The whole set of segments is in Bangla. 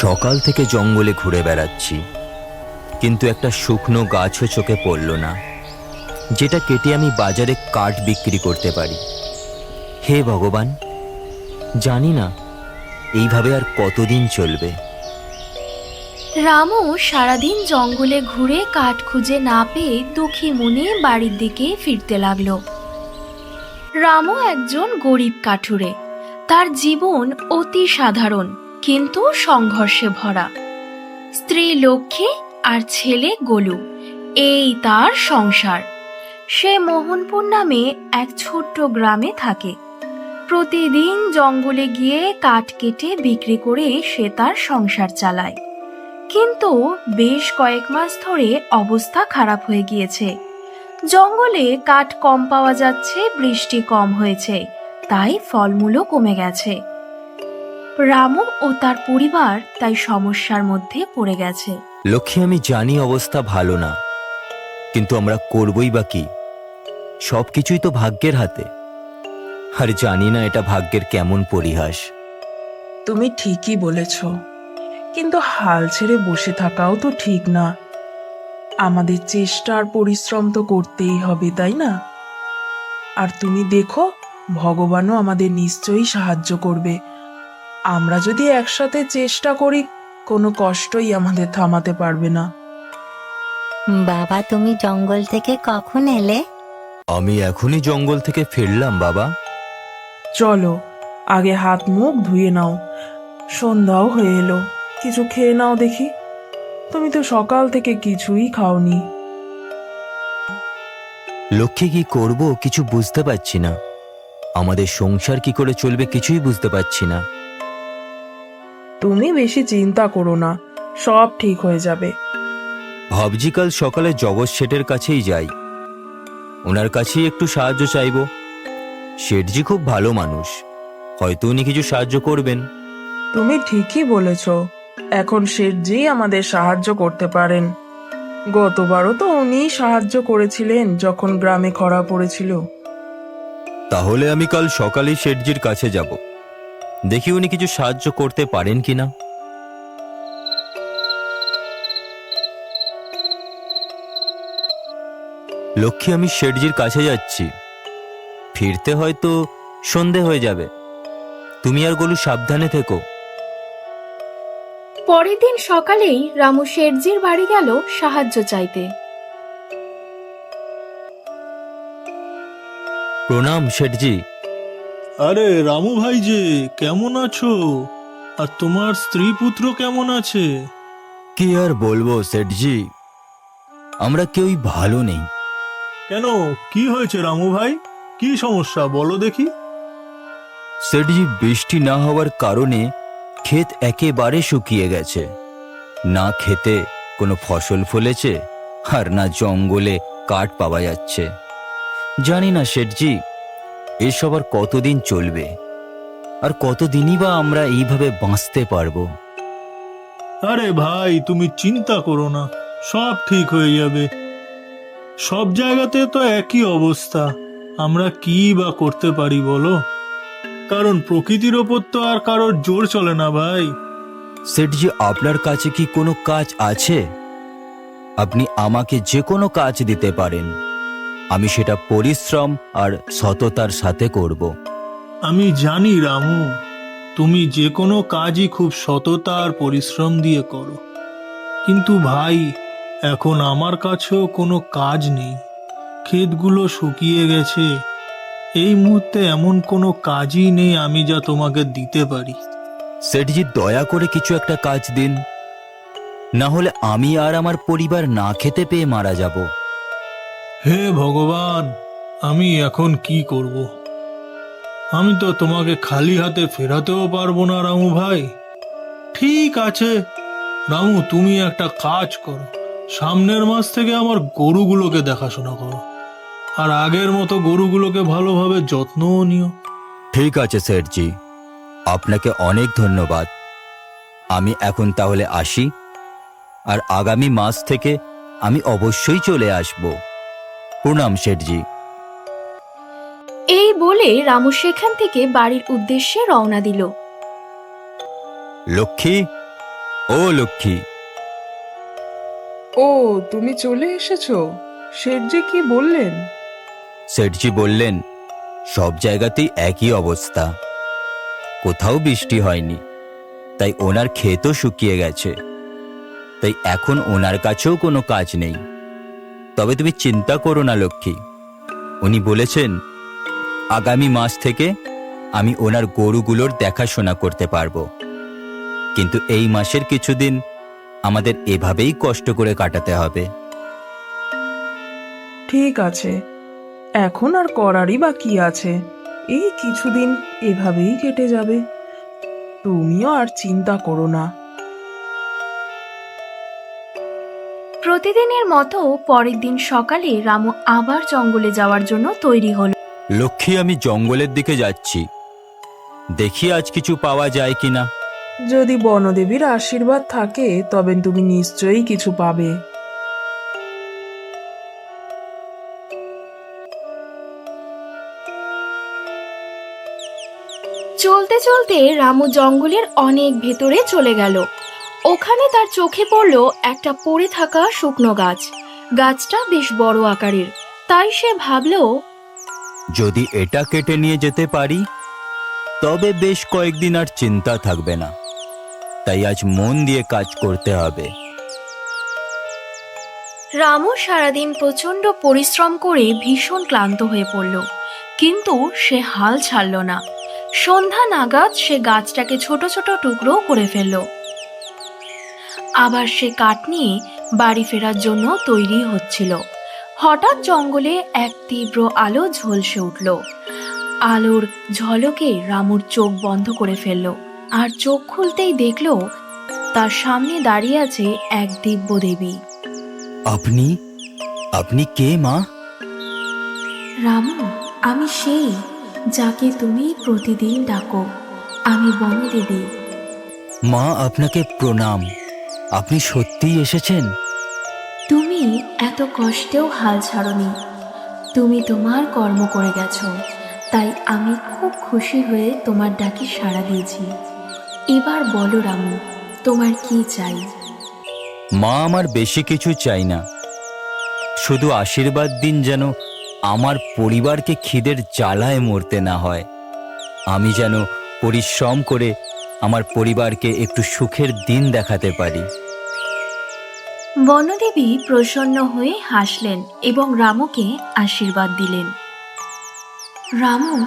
সকাল থেকে জঙ্গলে ঘুরে বেড়াচ্ছি। কিন্তু একটা শুকনো গাছও চোখে পড়ল না, যেটা কেটে আমি বাজারে কাঠ বিক্রি করতে পারি। হে ভগবান, জানি না, এইভাবে আর কতদিন চলবে? রামও সারাদিন জঙ্গলে ঘুরে কাঠ খুঁজে না পেয়ে দুঃখী মনে বাড়ির দিকে ফিরতে লাগল। রামও একজন গরিব কাঠুরে। তার জীবন অতি সাধারণ। কিন্তু সংঘর্ষে ভরা। স্ত্রী লক্ষ্মী আর ছেলে গোলু, এই তার সংসার। সে মোহনপুর নামে এক ছোট্ট গ্রামে থাকে। প্রতিদিন জঙ্গলে গিয়ে কাঠ কেটে বিক্রি করে সে তার সংসার চালায়। কিন্তু বেশ কয়েক মাস ধরে অবস্থা খারাপ হয়ে গিয়েছে। জঙ্গলে কাঠ কম পাওয়া যাচ্ছে, বৃষ্টি কম হয়েছে, তাই ফলমূলও কমে গেছে। রামু ও তার পরিবার তাই সমস্যার মধ্যে পড়ে গেছে। লক্ষ্মী আমি জানি অবস্থা ভালো না। কিন্তু আমরা করবই বা কি? সব কিছুই তো ভাগ্যের হাতে। আর জানি না এটা ভাগ্যের কেমন পরিহাস। তুমি ঠিকই বলেছ। কিন্তু হাল ছেড়ে বসে থাকাও তো ঠিক না। আমাদের চেষ্টা আর পরিশ্রম তো করতেই হবে তাই না? আর তুমি দেখো ভগবানও আমাদের নিশ্চয়ই সাহায্য করবে। আমরা যদি একসাথে চেষ্টা করি কোনো কষ্টই আমাদের থামাতে পারবে না। বাবা তুমি জঙ্গল থেকে কখন এলে? আমি এখনই জঙ্গল থেকে ফিরলাম বাবা। চলো আগে হাত মুখ ধুয়ে নাও। সন্ধ্যাও হয়ে এলো। কিছু খেয়ে নাও দেখি। তুমি তো সকাল থেকে কিছুই খাওনি। লক্ষ্যে কি করব কিছু বুঝতে পারছি না। আমাদের সংসার কি করে চলবে কিছুই বুঝতে পারছি না। তুমি বেশি চিন্তা করো না সব ঠিক হয়ে যাবে। ভাবছি কাল সকালে জগৎ শেঠের কাছেই যাই। ওনার কাছেই একটু সাহায্য চাইব। শেঠজি খুব ভালো মানুষ। হয়তো উনি কিছু সাহায্য করবেন। তুমি ঠিকই বলেছ। এখন শেঠজি আমাদের সাহায্য করতে পারেন। গতবারও তো উনিই সাহায্য করেছিলেন যখন গ্রামে খরা পড়েছিল। তাহলে আমি কাল সকালেই শেঠজির কাছে যাব। দেখি উনি কিছু সাহায্য করতে পারেন কিনা। লক্ষ্মী আমি শেঠজির কাছে যাচ্ছি। ফিরতে হয়তো সন্ধে হয়ে যাবে। তুমি আর গোলু সাবধানে থেকো। পরের দিন সকালেই রামু শেঠজির বাড়ি গেল সাহায্য চাইতে। প্রণাম শেঠজি। আরে রামু ভাই যে কেমন আছো? আর তোমার স্ত্রী পুত্র কেমন আছে? কি আর বলব শেঠজি? আমরা কেউই ভালো নেই। কেন? কি হয়েছে রামু ভাই? কি সমস্যা বলো দেখি। সেটজি বৃষ্টি না হওয়ার কারণে ক্ষেত একেবারে শুকিয়ে গেছে। না খেতে কোনো ফসল ফলেছে আর না জঙ্গলে কাঠ পাওয়া যাচ্ছে। জানি না শেঠজি এসব আর কতদিন চলবে? আর কতদিনই বা আমরা এইভাবে বাঁচতে পারব? আরে ভাই তুমি চিন্তা করো না সব ঠিক হয়ে যাবে। সব জায়গাতে তো একই অবস্থা আমরা কি বা করতে পারি বলো? কারণ প্রকৃতির ওপর তো আর কারোর জোর চলে না ভাই। সেটজি আপনার কাছে কি কোনো কাজ আছে? আপনি আমাকে যে কোনো কাজ দিতে পারেন। আমি সেটা পরিশ্রম আর সততার সাথে করব। আমি জানি রামু তুমি যে কোনো কাজই খুব সততা আর পরিশ্রম দিয়ে করো। কিন্তু ভাই এখন আমার কাছেও কোনো কাজ নেই। ক্ষেতগুলো শুকিয়ে গেছে। এই মুহূর্তে এমন কোনো কাজই নেই আমি যা তোমাকে দিতে পারি। সেটজি দয়া করে কিছু একটা কাজ দিন। না হলে আমি আর আমার পরিবার না খেতে পেয়ে মারা যাব। হে ভগবান, আমি এখন কি করব? আমি তো তোমাকে খালি হাতে ফেরাতেও পারব না, রামু ভাই। ঠিক আছে, রামু, তুমি একটা কাজ করো। সামনের মাস থেকে আমার গরুগুলোকে দেখাশোনা করো। আর আগের মতো গরুগুলোকে ভালোভাবে যত্নও নিও। ঠিক আছে স্যারজি আপনাকে অনেক ধন্যবাদ। আমি এখন তাহলে আসি। আর আগামী মাস থেকে আমি অবশ্যই চলে আসব। প্রণাম শেঠজি। এই বলে রামু সেখান থেকে বাড়ির উদ্দেশ্যে রওনা দিল। লক্ষ্মী? ও লক্ষ্মী। ও তুমি চলে এসেছ? শেঠজি কি বললেন? শেঠজি বললেন সব জায়গাতেই একই অবস্থা। কোথাও বৃষ্টি হয়নি। তাই ওনার ক্ষেতও শুকিয়ে গেছে। তাই এখন ওনার কাছেও কোনো কাজ নেই। তবে তুমি চিন্তা করো না, লক্ষ্মী। উনি বলেছেন, আগামী মাস থেকে আমি ওনার গরুগুলোর দেখাশোনা করতে পারব। কিন্তু এই মাসের কিছুদিন আমাদের এভাবেই কষ্ট করে কাটাতে হবে। ঠিক আছে, এখন আর করারই বা কি আছে। এই কিছুদিন এভাবেই কেটে যাবে। তুমিও আর চিন্তা করো না। প্রতিদিনের মতো পরের দিন সকালে রামু আবার জঙ্গলে যাওয়ার জন্য তৈরি হলো। লক্ষ্মী আমি জঙ্গলের দিকে যাচ্ছি। দেখি আজ কিছু পাওয়া যায় কিনা। যদি বনদেবীর আশীর্বাদ থাকে তবে তুমি নিশ্চয়ই কিছু পাবে। চলতে চলতে রামু জঙ্গলের অনেক ভেতরে চলে গেল। ওখানে তার চোখে পড়ল একটা পড়ে থাকা শুকনো গাছ। গাছটা বেশ বড় আকারের। তাই সে ভাবল যদি এটা কেটে নিয়ে যেতে পারি তবে বেশ কয়েকদিন আর চিন্তা থাকবে না। তাই আজ মন দিয়ে কাজ করতে হবে। রামু সারাদিন প্রচণ্ড পরিশ্রম করে ভীষণ ক্লান্ত হয়ে পড়ল। কিন্তু সে হাল ছাড়ল না। সন্ধ্যা নাগাদ সে গাছটাকে ছোট ছোট টুকরো করে ফেলল। আবার সে কাঠ নিয়ে বাড়ি ফেরার জন্য তৈরি হচ্ছিল। হঠাৎ জঙ্গলে এক তীব্র আলো ঝলসে উঠল। আলোর ঝলকে রামুর চোখ বন্ধ করে ফেলল আর চোখ খুলতেই দেখল তার সামনে দাঁড়িয়ে আছে এক দিব্য দেবী আপনি? আপনি কে মা? রামু আমি সেই যাকে তুমি প্রতিদিন ডাকো। আমি বনদেবী। মা আপনাকে প্রণাম। আপনি সত্যিই এসেছেন? তুমি এত কষ্টেও হাল ছাড়নি। তুমি তোমার কর্ম করে গেছো। তাই আমি খুব খুশি হয়ে তোমার ডাকে সাড়া দিয়েছি। এবার বলো রামু তোমার কি চাই? মা আমার বেশি কিছু চাই না। শুধু আশীর্বাদ দিন যেন আমার পরিবারকে খিদের জ্বালায় মরতে না হয়। আমি যেন পরিশ্রম করে আমার পরিবারকে একটু সুখের দিন দেখাতে পারি। বনদেবী প্রসন্ন হয়ে হাসলেন এবং রামুকে আশীর্বাদ দিলেন। রামু,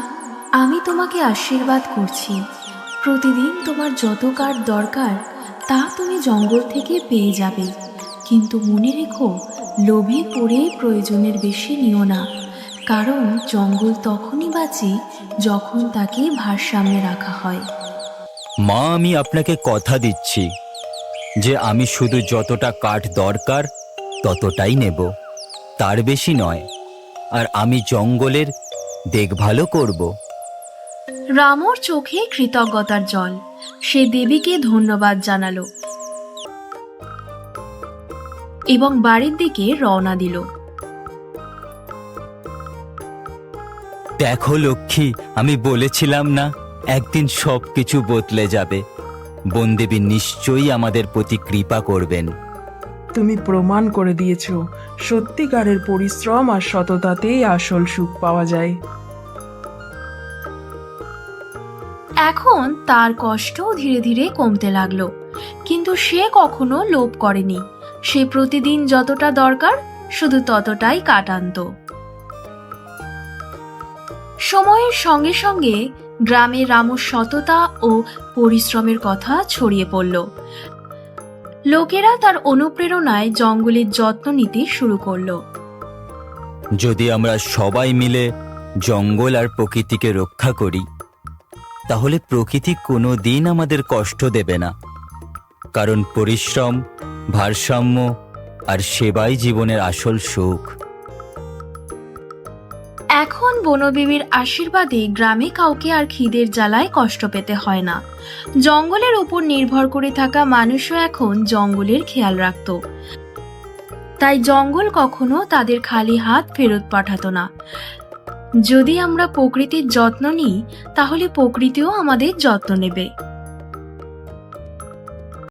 আমি তোমাকে আশীর্বাদ করছি। প্রতিদিন তোমার যত কার দরকার, তা তুমি জঙ্গল থেকে পেয়ে যাবে। কিন্তু মনে রেখো, লোভে পড়ে প্রয়োজনের বেশি নিও না। কারণ জঙ্গল তখনই বাঁচে যখন তাকে ভারসাম্যে রাখা হয়। মা আমি আপনাকে কথা দিচ্ছি যে আমি শুধু যতটা কাঠ দরকার ততটাই নেব। তার বেশি নয় আর আমি জঙ্গলের দেখভালও করব। রামর চোখে কৃতজ্ঞতার জল। সে দেবীকে ধন্যবাদ জানালো এবং বাড়ির দিকে রওনা দিল। দেখো লক্ষ্মী আমি বলেছিলাম না একদিন সব কিছু বদলে যাবে। বনদেবী নিশ্চয়ই আমাদের প্রতি কৃপা করবেন। তুমি প্রমাণ করে দিয়েছ সত্যিকারের পরিশ্রম আর সততাতেই আসল সুখ পাওয়া যায়। এখন তার কষ্ট ধীরে ধীরে কমতে লাগল কিন্তু সে কখনো লোভ করেনি। সে প্রতিদিন যতটা দরকার শুধু ততটাই কাটান্ত। সময়ের সঙ্গে সঙ্গে গ্রামে রামুর সততা ও পরিশ্রমের কথা ছড়িয়ে পড়ল। লোকেরা তার অনুপ্রেরণায় জঙ্গলের যত্ন নিতে শুরু করল। যদি আমরা সবাই মিলে জঙ্গল আর প্রকৃতিকে রক্ষা করি, তাহলে প্রকৃতি কোনো দিন আমাদের কষ্ট দেবে না। কারণ পরিশ্রম, ভারসাম্য আর সেবাই জীবনের আসল সুখ। এখন বনবিবির আশীর্বাদে গ্রামে কাউকে আর খিদের জ্বালায় কষ্ট পেতে হয় না। জঙ্গলের উপর নির্ভর করে থাকা মানুষও এখন জঙ্গলের খেয়াল রাখত। তাই জঙ্গল কখনো তাদের খালি হাত ফেরত পাঠাতো না। যদি আমরা প্রকৃতির যত্ন নিই, তাহলে প্রকৃতিও আমাদের যত্ন নেবে।